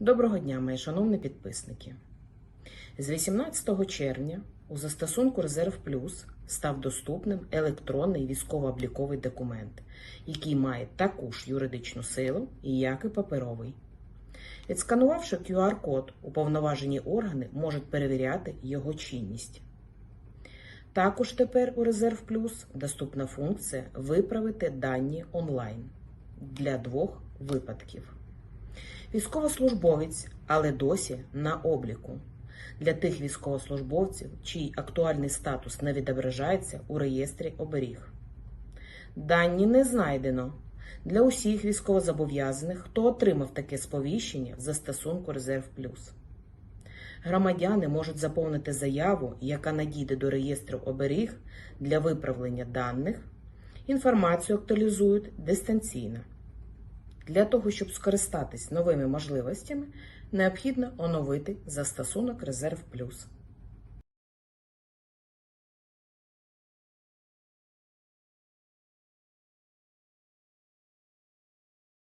Доброго дня, мої шановні підписники. З 18 червня у застосунку Резерв Плюс став доступним електронний військово-обліковий документ, який має таку ж юридичну силу, як і паперовий. Відсканувавши QR-код, уповноважені органи можуть перевіряти його чинність. Також тепер у Резерв Плюс доступна функція виправити дані онлайн для двох випадків. Військовослужбовець, але досі на обліку. Для тих військовослужбовців, чий актуальний статус не відображається у реєстрі оберіг. Дані не знайдено для усіх військовозобов'язаних, хто отримав таке сповіщення в застосунку Резерв Плюс. Громадяни можуть заповнити заяву, яка надійде до реєстру оберіг для виправлення даних. Інформацію актуалізують дистанційно. Для того, щоб скористатись новими можливостями, необхідно оновити застосунок Резерв Плюс.